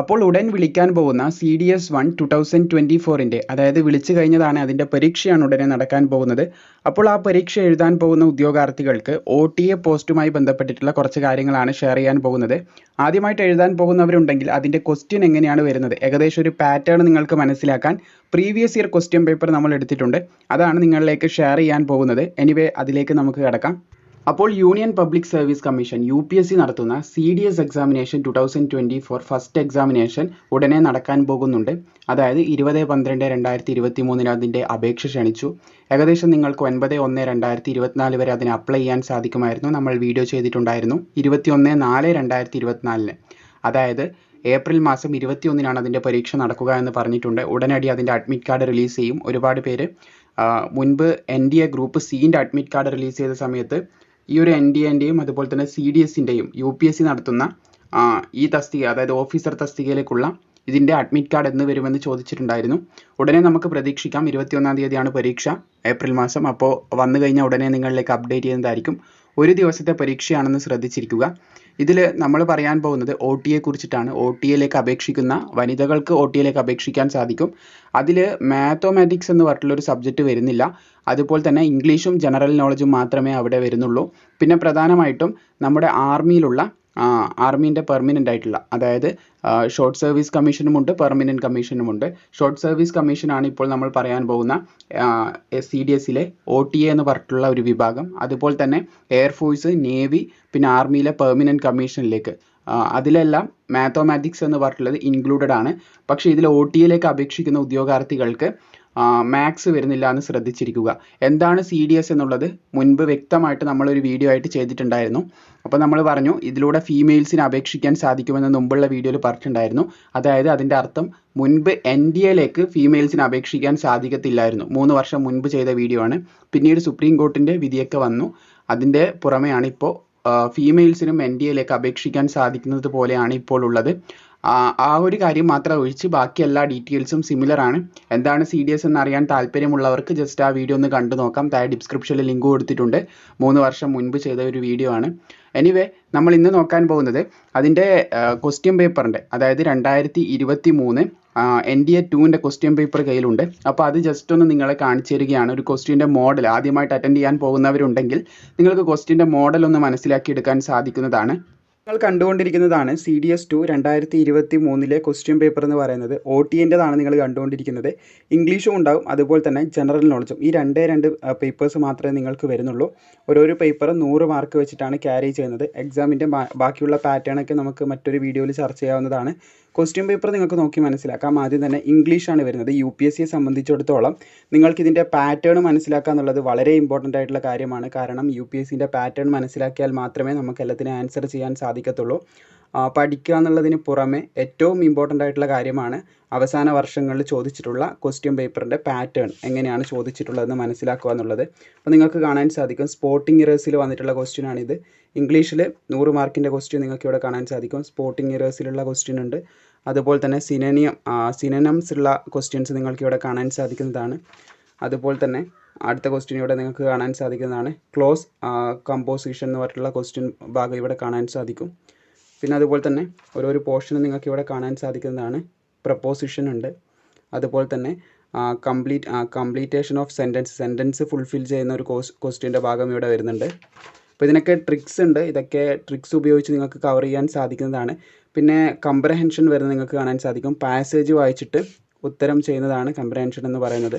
അപ്പോൾ ഉടൻ വിളിക്കാൻ പോകുന്ന C D S one two thousand twenty ഫോറിന്റെ അതായത് വിളിച്ചു കഴിഞ്ഞതാണ് അതിന്റെ പരീക്ഷയാണ് ഉടനെ നടക്കാൻ പോകുന്നത്. അപ്പോൾ ആ പരീക്ഷ എഴുതാൻ പോകുന്ന ഉദ്യോഗാർത്ഥികൾക്ക് ഒ ടി എ പോസ്റ്റുമായി ബന്ധപ്പെട്ടിട്ടുള്ള കുറച്ച് കാര്യങ്ങളാണ് ഷെയർ ചെയ്യാൻ പോകുന്നത്. ആദ്യമായിട്ട് എഴുതാൻ പോകുന്നവരുണ്ടെങ്കിൽ അതിന്റെ ക്വസ്റ്റ്യൻ എങ്ങനെയാണ് വരുന്നത്? ഏകദേശം ഒരു പാറ്റേൺ നിങ്ങൾക്ക് മനസ്സിലാക്കാൻ പ്രീവിയസ് ഇയർ ക്വസ്റ്റ്യൻ പേപ്പർ നമ്മൾ എടുത്തിട്ടുണ്ട്. അതാണ് നിങ്ങളിലേക്ക് ഷെയർ ചെയ്യാൻ പോകുന്നത്. എനിവേ അതിലേക്ക് നമുക്ക് കിടക്കാം. അപ്പോൾ union public service commission U P S C നടത്തുന്ന C D S examination two thousand twenty four first examination ഉടനെ നടക്കാൻ പോകുന്നുണ്ട്. അതായത് ഇരുപത് പന്ത്രണ്ട് രണ്ടായിരത്തി ഇരുപത്തി മൂന്നിന് അതിന്റെ അപേക്ഷ ക്ഷണിച്ചു. ഏകദേശം നിങ്ങൾക്ക് ഒൻപത് ഒന്ന് രണ്ടായിരത്തി ഇരുപത്തിനാല് വരെ അതിന് അപ്ലൈ ചെയ്യാൻ സാധിക്കുമായിരുന്നു. നമ്മൾ വീഡിയോ ചെയ്തിട്ടുണ്ടായിരുന്നു. ഇരുപത്തി ഒന്ന് നാല് രണ്ടായിരത്തി ഇരുപത്തിനാലിന് അതായത് ഏപ്രിൽ മാസം ഇരുപത്തിയൊന്നിനാണ് അതിന്റെ പരീക്ഷ നടക്കുക എന്ന് പറഞ്ഞിട്ടുണ്ട്. ഉടനടി അതിന്റെ അഡ്മിറ്റ് കാർഡ് റിലീസ് ചെയ്യും. ഒരുപാട് പേര് മുൻപ് എൻ ഡി എ ഗ്രൂപ്പ് സീന്റെ അഡ്മിറ്റ് കാർഡ് റിലീസ് ചെയ്ത സമയത്ത് ഈ ഒരു എൻ ഡി എന്റെയും അതുപോലെ തന്നെ സി ഡി എസിന്റെയും യു പി എസ് സി നടത്തുന്ന ഈ തസ്തിക അതായത് ഓഫീസർ തസ്തികയിലേക്കുള്ള ഇതിന്റെ അഡ്മിറ്റ് കാർഡ് എന്ന് വരുമെന്ന് ചോദിച്ചിട്ടുണ്ടായിരുന്നു. ഉടനെ നമുക്ക് പ്രതീക്ഷിക്കാം. ഇരുപത്തിയൊന്നാം തീയതിയാണ് പരീക്ഷ ഏപ്രിൽ മാസം. അപ്പോൾ വന്നു കഴിഞ്ഞാൽ ഉടനെ നിങ്ങളിലേക്ക് അപ്ഡേറ്റ് ചെയ്യുന്നതായിരിക്കും. ഒരു ദിവസത്തെ പരീക്ഷയാണെന്ന് ശ്രദ്ധിച്ചിരിക്കുക. ഇതിൽ നമ്മൾ പറയാൻ പോകുന്നത് ഒ ടി എ കുറിച്ചിട്ടാണ്. ഒ ടി എയിലേക്ക് അപേക്ഷിക്കുന്ന വനിതകൾക്ക് ഒ ടി എയിലേക്ക് അപേക്ഷിക്കാൻ സാധിക്കും. അതിൽ മാത്തമാറ്റിക്സ് എന്ന് പറഞ്ഞിട്ടുള്ളൊരു സബ്ജക്റ്റ് വരുന്നില്ല. അതുപോലെ തന്നെ ഇംഗ്ലീഷും ജനറൽ നോളജും മാത്രമേ അവിടെ വരുന്നുള്ളൂ. പിന്നെ പ്രധാനമായിട്ടും നമ്മുടെ ആർമിയിലുള്ള ആർമീന്റെ പെർമനന്റ് ആയിട്ടുള്ള അതായത് ഷോർട്ട് സർവീസ് കമ്മീഷനുമുണ്ട് പെർമനന്റ് കമ്മീഷനുമുണ്ട് ഷോർട്ട് സർവീസ് കമ്മീഷനാണ് ഇപ്പോൾ നമ്മൾ പറയാൻ പോകുന്ന സി ഡി എസിലെ ഒ ടി എ എന്ന് പറഞ്ഞിട്ടുള്ള ഒരു വിഭാഗം. അതുപോലെ തന്നെ എയർഫോഴ്സ് നേവി പിന്നെ ആർമിയിലെ പെർമനന്റ് കമ്മീഷനിലേക്ക് അതിലെല്ലാം മാത്തമാറ്റിക്സ് എന്ന് പറഞ്ഞിട്ടുള്ളത് ഇൻക്ലൂഡഡ് ആണ്. പക്ഷേ ഇതിൽ ഒ ടി എയിലേക്ക് അപേക്ഷിക്കുന്ന ഉദ്യോഗാർത്ഥികൾക്ക് മാത്സ് വരുന്നില്ല എന്ന് ശ്രദ്ധിച്ചിരിക്കുക. എന്താണ് സി ഡി എസ് എന്നുള്ളത്? മുൻപ് വ്യക്തമായിട്ട് നമ്മളൊരു വീഡിയോ ആയിട്ട് ചെയ്തിട്ടുണ്ടായിരുന്നു. അപ്പോൾ നമ്മൾ പറഞ്ഞു ഇതിലൂടെ ഫീമെയിൽസിന് അപേക്ഷിക്കാൻ സാധിക്കുമെന്ന് മുമ്പുള്ള വീഡിയോയിൽ പറഞ്ഞിട്ടുണ്ടായിരുന്നു. അതായത് അതിന്റെ അർത്ഥം മുൻപ് എൻ ഡി എയിലേക്ക് ഫീമെയിൽസിന് അപേക്ഷിക്കാൻ സാധിക്കത്തില്ലായിരുന്നു. മൂന്ന് വർഷം മുൻപ് ചെയ്ത വീഡിയോ ആണ്. പിന്നീട് സുപ്രീം കോർട്ടിന്റെ വിധിയൊക്കെ വന്നു. അതിന്റെ പുറമെയാണ് ഇപ്പോൾ ഫീമെയിൽസിനും എൻ ഡി എയിലേക്ക് അപേക്ഷിക്കാൻ സാധിക്കുന്നത് പോലെയാണ് ഇപ്പോൾ ഉള്ളത്. ആ ഒരു കാര്യം മാത്രം ഒഴിച്ച് ബാക്കി എല്ലാ ഡീറ്റെയിൽസും സിമിലർ ആണ്. എന്താണ് സി ഡി എസ് എന്ന് അറിയാൻ താല്പര്യമുള്ളവർക്ക് ജസ്റ്റ് ആ വീഡിയോ ഒന്ന് കണ്ടു നോക്കാം. താഴെ ഡിസ്ക്രിപ്ഷനിൽ ലിങ്ക് കൊടുത്തിട്ടുണ്ട്. മൂന്ന് വർഷം മുൻപ് ചെയ്ത ഒരു വീഡിയോ ആണ്. എനിവേ നമ്മൾ ഇന്ന് നോക്കാൻ പോകുന്നത് അതിന്റെ ക്വസ്റ്റ്യൻ പേപ്പറിന്റെ അതായത് രണ്ടായിരത്തി ഇരുപത്തി മൂന്ന് എൻ ഡി എ ടുവിന്റെ ക്വസ്റ്റ്യൻ പേപ്പർ കയ്യിലുണ്ട്. അപ്പോൾ അത് ജസ്റ്റ് ഒന്ന് നിങ്ങളെ കാണിച്ചു തരികയാണ്. ഒരു ക്വസ്റ്റ്യന്റെ മോഡൽ ആദ്യമായിട്ട് അറ്റൻഡ് ചെയ്യാൻ പോകുന്നവരുണ്ടെങ്കിൽ നിങ്ങൾക്ക് ക്വസ്റ്റ്യന്റെ മോഡൽ ഒന്ന് മനസ്സിലാക്കി എടുക്കാൻ സാധിക്കുന്നതാണ്. നിങ്ങൾ കണ്ടുകൊണ്ടിരിക്കുന്നതാണ് സി ഡി എസ് ടു രണ്ടായിരത്തി ഇരുപത്തി മൂന്നിലെ ക്വസ്റ്റ്യൻ പേപ്പർ എന്ന് പറയുന്നത്. ഒ ടി എന്റെതാണ് നിങ്ങൾ കണ്ടുകൊണ്ടിരിക്കുന്നത്. ഇംഗ്ലീഷും ഉണ്ടാകും അതുപോലെ തന്നെ ജനറൽ നോളജും ഈ രണ്ടേ രണ്ട് പേപ്പേഴ്സ് മാത്രമേ നിങ്ങൾക്ക് വരുന്നുള്ളൂ. ഓരോരോ പേപ്പർ നൂറ് മാർക്ക് വെച്ചിട്ടാണ് ക്യാരി ചെയ്യുന്നത്. എക്സാമിന്റെ ബാക്കിയുള്ള പാറ്റേണൊക്കെ നമുക്ക് മറ്റൊരു വീഡിയോയിൽ ചർച്ച ചെയ്യാവുന്നതാണ്. ക്വസ്റ്റ്യൻ പേപ്പർ നിങ്ങൾക്ക് നോക്കി മനസ്സിലാക്കാം. ആദ്യം തന്നെ ഇംഗ്ലീഷാണ് വരുന്നത്. യു പി എസ് സിയെ സംബന്ധിച്ചിടത്തോളം നിങ്ങൾക്ക് ഇതിന്റെ പാറ്റേൺ മനസ്സിലാക്കുക എന്നുള്ളത് വളരെ ഇമ്പോർട്ടന്റ് ആയിട്ടുള്ള കാര്യമാണ്. കാരണം യു പി എസ് സിന്റെ പാറ്റേൺ മനസ്സിലാക്കിയാൽ മാത്രമേ നമുക്ക് എല്ലാത്തിനും ആൻസർ ചെയ്യാൻ സാധിക്കത്തുള്ളൂ. പഠിക്കുക എന്നുള്ളതിന് പുറമെ ഏറ്റവും ഇമ്പോർട്ടന്റ് ആയിട്ടുള്ള കാര്യമാണ് അവസാന വർഷങ്ങളിൽ ചോദിച്ചിട്ടുള്ള ക്വസ്റ്റ്യൻ പേപ്പറിന്റെ പാറ്റേൺ എങ്ങനെയാണ് ചോദിച്ചിട്ടുള്ളതെന്ന് മനസ്സിലാക്കുക എന്നുള്ളത്. അപ്പോൾ നിങ്ങൾക്ക് കാണാൻ സാധിക്കും. സ്പോർട്ടിംഗ് ഇറേഴ്സിൽ വന്നിട്ടുള്ള ക്വസ്റ്റ്യൻ ആണിത്. ഇംഗ്ലീഷിൽ നൂറ് മാർക്കിന്റെ ക്വസ്റ്റ്യൻ നിങ്ങൾക്ക് ഇവിടെ കാണാൻ സാധിക്കും. സ്പോർട്ടിംഗ് ഇറേഴ്സിലുള്ള ക്വസ്റ്റ്യൻ ഉണ്ട്. അതുപോലെ തന്നെ സിനനിയം സിനനംസ് ഉള്ള ക്വസ്റ്റ്യൻസ് നിങ്ങൾക്ക് ഇവിടെ കാണാൻ സാധിക്കുന്നതാണ്. അതുപോലെ തന്നെ അടുത്ത ക്വസ്റ്റ്യൻ ഇവിടെ നിങ്ങൾക്ക് കാണാൻ സാധിക്കുന്നതാണ്. ക്ലോസ് കമ്പോസിഷൻ എന്ന് പറഞ്ഞിട്ടുള്ള ക്വസ്റ്റ്യൻ ഭാഗം ഇവിടെ കാണാൻ സാധിക്കും. പിന്നെ അതുപോലെ തന്നെ ഓരോരോ പോർഷൻ നിങ്ങൾക്ക് ഇവിടെ കാണാൻ സാധിക്കുന്നതാണ്. പ്രപ്പോസിഷൻ ഉണ്ട്. അതുപോലെ തന്നെ complete completion of sentence sentence fulfil ചെയ്യുന്ന ഒരു കോസ് ക്വസ്റ്റ്യന്റെ ഭാഗം ഇവിടെ വരുന്നുണ്ട്. അപ്പോൾ ഇതിനൊക്കെ ട്രിക്സ് ഉണ്ട്. ഇതൊക്കെ ട്രിക്സ് ഉപയോഗിച്ച് നിങ്ങൾക്ക് കവർ ചെയ്യാൻ സാധിക്കുന്നതാണ്. പിന്നെ കംപ്രഹെൻഷൻ വരുന്നത് നിങ്ങൾക്ക് കാണാൻ സാധിക്കും. പാസേജ് വായിച്ചിട്ട് ഉത്തരം ചെയ്യുന്നതാണ് കംപ്രഹെൻഷൻ എന്ന് പറയുന്നത്.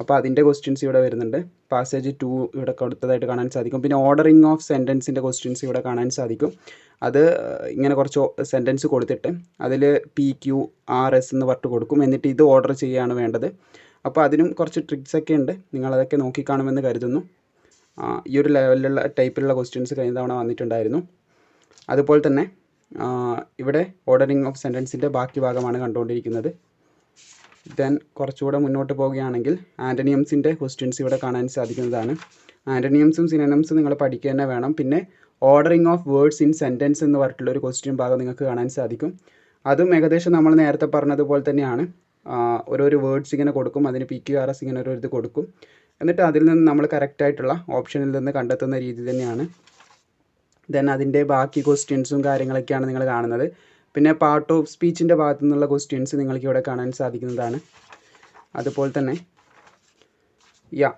അപ്പോൾ അതിന്റെ ക്വസ്റ്റ്യൻസ് ഇവിടെ വരുന്നുണ്ട്. പാസേജ് ടു ഇവിടെ കൊടുത്തതായിട്ട് കാണാൻ സാധിക്കും. പിന്നെ ഓർഡറിങ് ഓഫ് സെന്റൻസിന്റെ ക്വസ്റ്റ്യൻസ് ഇവിടെ കാണാൻ സാധിക്കും. അത് ഇങ്ങനെ കുറച്ച് സെന്റൻസ് കൊടുത്തിട്ട് അതിൽ പി ക്യു ആർ എസ് എന്ന് പറഞ്ഞു കൊടുക്കും. എന്നിട്ട് ഇത് ഓർഡർ ചെയ്യുകയാണ് വേണ്ടത്. അപ്പോൾ അതിനും കുറച്ച് ട്രിക്സ് ഒക്കെ ഉണ്ട്. നിങ്ങളതൊക്കെ നോക്കിക്കാണുമെന്ന് കരുതുന്നു. ഈ ഒരു ലെവലിലുള്ള ടൈപ്പിലുള്ള ക്വസ്റ്റ്യൻസ് കഴിഞ്ഞ തവണ വന്നിട്ടുണ്ടായിരുന്നു. അതുപോലെ തന്നെ ഇവിടെ ഓർഡറിങ് ഓഫ് സെന്റൻസിന്റെ ബാക്കി ഭാഗമാണ് കണ്ടുകൊണ്ടിരിക്കുന്നത്. ദെൻ കുറച്ചുകൂടെ മുന്നോട്ട് പോവുകയാണെങ്കിൽ ആന്റണിയംസിന്റെ ക്വസ്റ്റ്യൻസ് ഇവിടെ കാണാൻ സാധിക്കുന്നതാണ്. ആന്റണിയംസും സിനനംസും നിങ്ങൾ പഠിക്കുക തന്നെ വേണം. പിന്നെ ordering of words in sentence എന്ന് പറഞ്ഞിട്ടുള്ള ഒരു ക്വസ്റ്റ്യൻ ഭാഗം നിങ്ങൾക്ക് കാണാൻ സാധിക്കും. അതും ഏകദേശം നമ്മൾ നേരത്തെ പറഞ്ഞതുപോലെ തന്നെയാണ്. ഓരോരോ വേർഡ്സ് ഇങ്ങനെ കൊടുക്കും. അതിന് പി ക്യു ആർ എസ് ഇങ്ങനെ ഒരു ഇത് കൊടുക്കും. എന്നിട്ട് അതിൽ നിന്ന് നമ്മൾ കറക്റ്റായിട്ടുള്ള ഓപ്ഷനിൽ നിന്ന് കണ്ടെത്തുന്ന രീതി തന്നെയാണ്. ദെൻ അതിന്റെ ബാക്കി ക്വസ്റ്റ്യൻസും കാര്യങ്ങളൊക്കെയാണ് നിങ്ങൾ കാണുന്നത്. പിന്നെ പാർട്ട് ഓഫ് സ്പീച്ചിന്റെ ഭാഗത്തു നിന്നുള്ള ക്വസ്റ്റ്യൻസ് നിങ്ങൾക്ക് ഇവിടെ കാണാൻ സാധിക്കുന്നതാണ്. അതുപോലെ തന്നെ യാ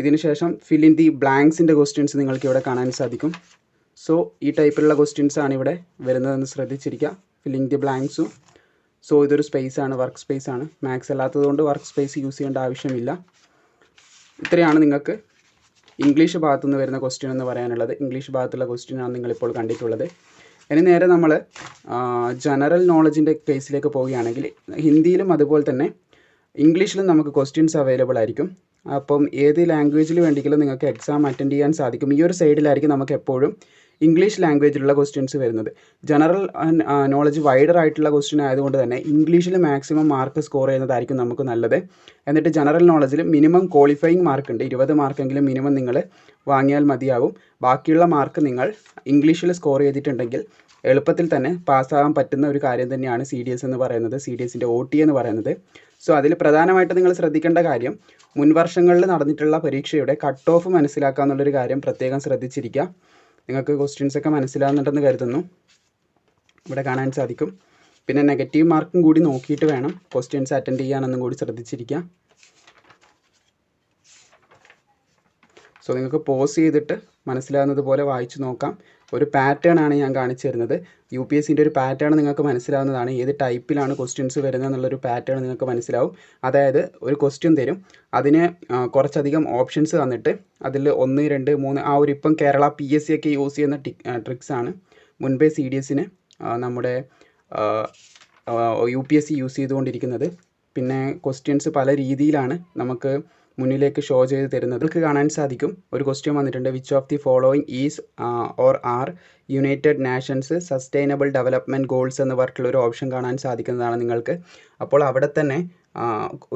ഇതിന് ശേഷം ഫിൽ ഇൻ ദി ബ്ലാങ്ക്സിന്റെ ക്വസ്റ്റ്യൻസ് നിങ്ങൾക്ക് ഇവിടെ കാണാൻ സാധിക്കും. സോ ഈ ടൈപ്പിലുള്ള ക്വസ്റ്റ്യൻസ് ആണ് ഇവിടെ വരുന്നതെന്ന് ശ്രദ്ധിച്ചിരിക്കുക. ഫില്ലിംഗ് ദി ബ്ലാങ്ക്സും സോ ഇതൊരു സ്പേസ് ആണ് വർക്ക് സ്പേസ് ആണ്. മാത്സ് അല്ലാത്തതുകൊണ്ട് വർക്ക് സ്പേസ് യൂസ് ചെയ്യേണ്ട ആവശ്യമില്ല. ഇത്രയാണ് നിങ്ങൾക്ക് ഇംഗ്ലീഷ് ഭാഗത്തുനിന്ന് വരുന്ന ക്വസ്റ്റ്യൻ എന്ന് പറയാനുള്ളത്. ഇംഗ്ലീഷ് ഭാഗത്തുള്ള ക്വസ്റ്റ്യൻ ആണ് നിങ്ങളിപ്പോൾ കണ്ടിട്ടുള്ളത്. ഇനി നേരെ നമ്മൾ ജനറൽ നോളജിന്റെ കേസിലേക്ക് പോവുകയാണെങ്കിൽ ഹിന്ദിയിലും അതുപോലെ തന്നെ ഇംഗ്ലീഷിലും നമുക്ക് ക്വസ്റ്റ്യൻസ് അവൈലബിൾ ആയിരിക്കും. അപ്പം ഏത് ലാംഗ്വേജിൽ വേണ്ടിയെങ്കിലും നിങ്ങൾക്ക് എക്സാം അറ്റൻഡ് ചെയ്യാൻ സാധിക്കും. ഈ ഒരു സൈഡിലായിരിക്കും നമുക്ക് എപ്പോഴും ഇംഗ്ലീഷ് ലാംഗ്വേജിലുള്ള ക്വസ്റ്റ്യൻസ് വരുന്നത്. ജനറൽ നോളജ് വൈഡർ ആയിട്ടുള്ള ക്വസ്റ്റ്യൻ ആയതുകൊണ്ട് തന്നെ ഇംഗ്ലീഷിൽ മാക്സിമം മാർക്ക് സ്കോർ ചെയ്യുന്നതായിരിക്കും നമുക്ക് നല്ലത്. എന്നിട്ട് ജനറൽ നോളജിൽ മിനിമം ക്വാളിഫയിങ് മാർക്ക് ഉണ്ട്. ഇരുപത് മാർക്കെങ്കിലും മിനിമം നിങ്ങൾ വാങ്ങിയാൽ മതിയാവും. ബാക്കിയുള്ള മാർക്ക് നിങ്ങൾ ഇംഗ്ലീഷിൽ സ്കോർ ചെയ്തിട്ടുണ്ടെങ്കിൽ എളുപ്പത്തിൽ തന്നെ പാസ്സാകാൻ പറ്റുന്ന ഒരു കാര്യം തന്നെയാണ് സി ഡി എസ് എന്ന് പറയുന്നത്. സി ഡി എസിന്റെ ഒ ടി എന്ന് പറയുന്നത്. സോ അതിൽ പ്രധാനമായിട്ട് നിങ്ങൾ ശ്രദ്ധിക്കേണ്ട കാര്യം മുൻവർഷങ്ങളിൽ നടന്നിട്ടുള്ള പരീക്ഷയുടെ കട്ട് ഓഫ് മനസ്സിലാക്കുക എന്നുള്ളൊരു കാര്യം പ്രത്യേകം ശ്രദ്ധിച്ചിരിക്കുക. നിങ്ങൾക്ക് ക്വസ്റ്റ്യൻസ് ഒക്കെ മനസ്സിലാകുന്നുണ്ടെന്ന് കരുതുന്നു. ഇവിടെ കാണാൻ സാധിക്കും. പിന്നെ നെഗറ്റീവ് മാർക്കും കൂടി നോക്കിയിട്ട് വേണം. ക്വസ്റ്റ്യൻസ് അറ്റൻഡ് ചെയ്യാനെന്നും കൂടി ശ്രദ്ധിച്ചിരിക്കുക. സോ നിങ്ങൾക്ക് പോസ് ചെയ്തിട്ട് മനസ്സിലാകുന്നത് പോലെ വായിച്ചു നോക്കാം. ഒരു പാറ്റേൺ ആണ് ഞാൻ കാണിച്ചു തരുന്നത്. യു പി എസ് സിന്റെ ഒരു പാറ്റേൺ നിങ്ങൾക്ക് മനസ്സിലാവുന്നതാണ്. ഏത് ടൈപ്പിലാണ് ക്വസ്റ്റ്യൻസ് വരുന്നത് എന്നുള്ളൊരു പാറ്റേൺ നിങ്ങൾക്ക് മനസ്സിലാവും. അതായത് ഒരു ക്വസ്റ്റ്യൻ തരും. അതിന് കുറച്ചധികം ഓപ്ഷൻസ് തന്നിട്ട് അതിൽ ഒന്ന് രണ്ട് മൂന്ന് ആ ഒരു ഇപ്പം കേരള പി എസ് സി ഒക്കെ യൂസ് ചെയ്യുന്ന ടി ട്രിക്സ് ആണ്. മുൻപേ സി ഡി എസിന് നമ്മുടെ U P S C use ചെയ്തുകൊണ്ടിരിക്കുന്നത്. പിന്നെ ക്വസ്റ്റ്യൻസ് പല രീതിയിലാണ് നമുക്ക് മുന്നിലേക്ക് ഷോ ചെയ്ത് തരുന്നത്. നിങ്ങൾക്ക് കാണാൻ സാധിക്കും. ഒരു ക്വസ്റ്റ്യൻ വന്നിട്ടുണ്ട്. Which of the following is or are united nations sustainable development goals എന്ന് പറഞ്ഞിട്ടുള്ള ഒരു ഓപ്ഷൻ കാണാൻ സാധിക്കുന്നതാണ് നിങ്ങൾക്ക്. അപ്പോൾ അവിടെ തന്നെ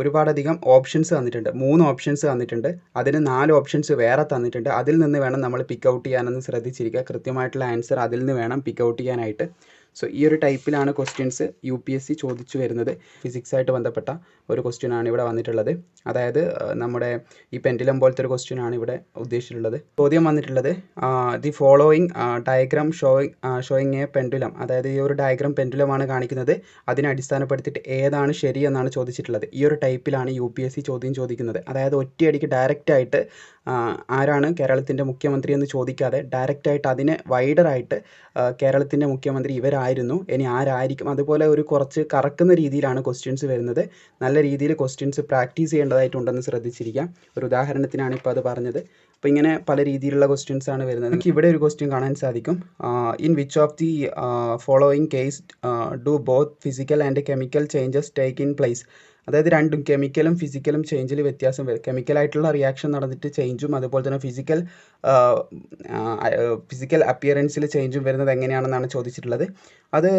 ഒരുപാടധികം ഓപ്ഷൻസ് തന്നിട്ടുണ്ട്. മൂന്ന് ഓപ്ഷൻസ് തന്നിട്ടുണ്ട്. അതിന് നാല് ഓപ്ഷൻസ് വേറെ തന്നിട്ടുണ്ട്. അതിൽ നിന്ന് വേണം നമ്മൾ പിക്ക് ഔട്ട് ചെയ്യാനെന്ന് ശ്രദ്ധിച്ചിരിക്കുക. കൃത്യമായിട്ടുള്ള ആൻസർ അതിൽ നിന്ന് വേണം പിക്ക് ഔട്ട് ചെയ്യാനായിട്ട്. സോ ഈ ഒരു ടൈപ്പിലാണ് questions U P S C ചോദിച്ചു വരുന്നത്. ഫിസിക്സായിട്ട് ബന്ധപ്പെട്ട ഒരു ക്വസ്റ്റ്യൻ ആണ് ഇവിടെ വന്നിട്ടുള്ളത്. അതായത് നമ്മുടെ ഈ പെൻഡിലം പോലത്തെ ഒരു ക്വസ്റ്റ്യൻ ആണ് ഇവിടെ ഉദ്ദേശിച്ചിട്ടുള്ളത്. ചോദ്യം വന്നിട്ടുള്ളത് the following diagram showing showing a pendulum അതായത് ഈ ഒരു ഡയഗ്രാം പെൻഡുലമാണ് കാണിക്കുന്നത്. അതിനെ അടിസ്ഥാനപ്പെടുത്തിയിട്ട് ഏതാണ് ശരി എന്നാണ് ചോദിച്ചിട്ടുള്ളത്. ഈ ഒരു ടൈപ്പിലാണ് യു പി എസ് സി ചോദ്യം ചോദിക്കുന്നത്. അതായത് ഒറ്റയടിക്ക് ഡയറക്റ്റായിട്ട് ആരാണ് കേരളത്തിന്റെ മുഖ്യമന്ത്രി എന്ന് ചോദിക്കാതെ ഡയറക്റ്റായിട്ട് അതിനെ വൈഡറായിട്ട് കേരളത്തിന്റെ മുഖ്യമന്ത്രി ഇവരായിരുന്നു ഇനി ആരായിരിക്കും? അതുപോലെ ഒരു കുറച്ച് കറക്കുന്ന രീതിയിലാണ് ക്വസ്റ്റ്യൻസ് വരുന്നത്. നല്ല രീതിയിൽ ക്വസ്റ്റ്യൻസ് പ്രാക്ടീസ് ചെയ്യേണ്ടതായിട്ടുണ്ടെന്ന് ശ്രദ്ധിച്ചിരിക്കാം. ഒരു ഉദാഹരണത്തിനാണ് ഇപ്പോൾ അത് പറഞ്ഞത്. അപ്പോൾ ഇങ്ങനെ പല രീതിയിലുള്ള ക്വസ്റ്റ്യൻസ് ആണ് വരുന്നത്. നമുക്ക് ഇവിടെ ഒരു ക്വസ്റ്റ്യൻ കാണാൻ സാധിക്കും. In which of the following case do both physical and chemical changes take in place അതായത് രണ്ടും കെമിക്കലും ഫിസിക്കലും ചേഞ്ചിൽ വ്യത്യാസം വരും. കെമിക്കലായിട്ടുള്ള റിയാക്ഷൻ നടന്നിട്ട് ചേഞ്ചും അതുപോലെ തന്നെ ഫിസിക്കൽ ഫിസിക്കൽ അപ്പിയറൻസിൽ ചേഞ്ചും വരുന്നത് എങ്ങനെയാണെന്നാണ് ചോദിച്ചിട്ടുള്ളത്. അത്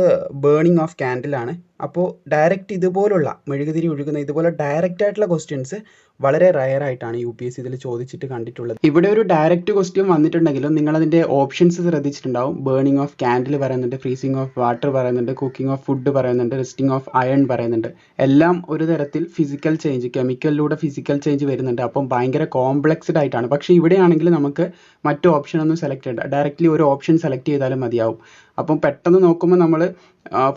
ബേണിംഗ് ഓഫ് ക്യാൻഡിലാണ് അപ്പോൾ ഡയറക്റ്റ് ഇതുപോലുള്ള മെഴുകുതിരി ഒഴുകുന്ന ഇതുപോലെ ഡയറക്റ്റ് ആയിട്ടുള്ള ക്വസ്റ്റ്യൻസ് വളരെ റയർ ആയിട്ടാണ് യു പി എസ് സി ഇതിൽ ചോദിച്ചിട്ട് കണ്ടിട്ടുള്ളത്. ഇവിടെ ഒരു ഡയറക്റ്റ് ക്വസ്റ്റ്യൻ വന്നിട്ടുണ്ടെങ്കിലും നിങ്ങൾ അതിന്റെ ഓപ്ഷൻസ് ശ്രദ്ധിച്ചിട്ടുണ്ടാവും. ബേണിംഗ് ഓഫ് കാൻഡിൽ പറയുന്നുണ്ട് ഫ്രീസിംഗ് ഓഫ് വാട്ടർ പറയുന്നുണ്ട് കുക്കിംഗ് ഓഫ് ഫുഡ് പറയുന്നുണ്ട് റെസ്റ്റിംഗ് ഓഫ് അയൺ പറയുന്നുണ്ട്. എല്ലാം ഒരു തരത്തിൽ ഫിസിക്കൽ ചേഞ്ച് കെമിക്കലിലൂടെ ഫിസിക്കൽ ചേഞ്ച് വരുന്നുണ്ട്. അപ്പം ഭയങ്കര കോംപ്ലക്സ്ഡ് ആയിട്ടാണ്. പക്ഷേ ഇവിടെയാണെങ്കിൽ നമുക്ക് മറ്റ് ഓപ്ഷൻ ഒന്നും സെലക്ട് ചെയ്യണ്ട. ഡയറക്റ്റ്ലി ഒരു ഓപ്ഷൻ സെലക്ട് ചെയ്താലും മതിയാവും. അപ്പം പെട്ടെന്ന് നോക്കുമ്പോൾ നമ്മൾ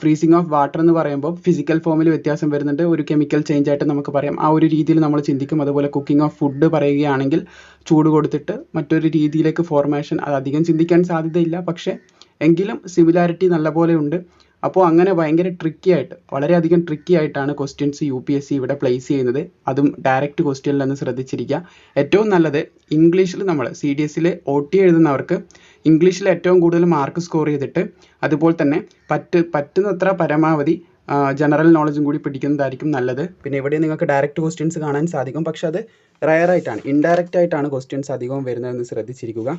ഫ്രീസിംഗ് ഓഫ് വാട്ടർ എന്ന് പറയുമ്പോൾ ഫിസിക്കൽ ഫോമിൽ വ്യത്യാസം വരുന്നുണ്ട്. ഒരു കെമിക്കൽ ചേഞ്ച് ആയിട്ട് നമുക്ക് പറയാം. ആ ഒരു രീതിയിൽ നമ്മൾ ചിന്തിക്കും അതുപോലെ കുക്കിംഗ് ഓഫ് ഫുഡ് പറയുകയാണെങ്കിൽ ചൂട് കൊടുത്തിട്ട് മറ്റൊരു രീതിയിലേക്ക് ഫോർമേഷൻ അത് അധികം ചിന്തിക്കാൻ സാധ്യതയില്ല. പക്ഷേ എങ്കിലും സിമിലാരിറ്റി നല്ലപോലെ ഉണ്ട്. അപ്പോൾ അങ്ങനെ ഭയങ്കര ട്രിക്കി ആയിട്ട് വളരെയധികം ട്രിക്കി ആയിട്ടാണ് questions U P S C ഇവിടെ പ്ലേസ് ചെയ്യുന്നത്. അതും ഡയറക്റ്റ് ക്വസ്റ്റ്യനിലെന്ന് ശ്രദ്ധിച്ചിരിക്കുക. ഏറ്റവും നല്ലത് ഇംഗ്ലീഷിൽ നമ്മൾ സി ഡി എസിൽ ഒ ടി എഴുതുന്നവർക്ക് ഇംഗ്ലീഷിൽ ഏറ്റവും കൂടുതൽ മാർക്ക് സ്കോർ ചെയ്തിട്ട് അതുപോലെ തന്നെ പറ്റ് പറ്റുന്നത്ര പരമാവധി ജനറൽ നോളജും കൂടി പിടിക്കുന്നതായിരിക്കും നല്ലത്. പിന്നെ ഇവിടെ നിങ്ങൾക്ക് ഡയറക്റ്റ് ക്വസ്റ്റ്യൻസ് കാണാൻ സാധിക്കും. പക്ഷെ അത് റയർ ആയിട്ടാണ് ഇൻഡയറക്റ്റ് ആയിട്ടാണ് ക്വസ്റ്റ്യൻസ് അധികവും വരുന്നതെന്ന് ശ്രദ്ധിച്ചിരിക്കുക.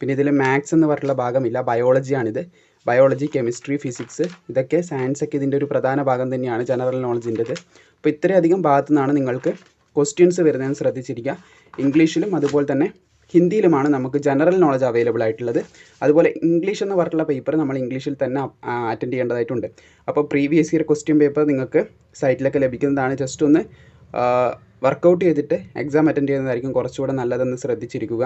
പിന്നെ ഇതിൽ മാത്സ് എന്ന് പറഞ്ഞിട്ടുള്ള ഭാഗമില്ല ബയോളജിയാണിത് ബയോളജി കെമിസ്ട്രി ഫിസിക്സ് ഇതൊക്കെ സയൻസ് ഒക്കെ ഇതിന്റെ ഒരു പ്രധാന ഭാഗം തന്നെയാണ് ജനറൽ നോളജിന്റെത് അപ്പോൾ ഇത്രയധികം ഭാഗത്തു നിന്നാണ് നിങ്ങൾക്ക് ക്വസ്റ്റ്യൻസ് വരുന്നതെന്ന് ശ്രദ്ധിച്ചിരിക്കുക. ഇംഗ്ലീഷിലും അതുപോലെ തന്നെ ഹിന്ദിയിലുമാണ് നമുക്ക് ജനറൽ നോളജ് അവൈലബിൾ ആയിട്ടുള്ളത്. അതുപോലെ ഇംഗ്ലീഷ് എന്ന് പറഞ്ഞിട്ടുള്ള പേപ്പർ നമ്മൾ ഇംഗ്ലീഷിൽ തന്നെ അറ്റൻഡ് ചെയ്യേണ്ടതായിട്ടുണ്ട്. അപ്പോൾ പ്രീവിയസ് ഇയർ ക്വസ്റ്റ്യൻ പേപ്പർ നിങ്ങൾക്ക് സൈറ്റിലൊക്കെ ലഭിക്കുന്നതാണ്. ജസ്റ്റ് ഒന്ന് വർക്കൗട്ട് ചെയ്തിട്ട് എക്സാം അറ്റൻഡ് ചെയ്യുന്നതായിരിക്കും കുറച്ചുകൂടെ നല്ലതെന്ന് ശ്രദ്ധിച്ചിരിക്കുക.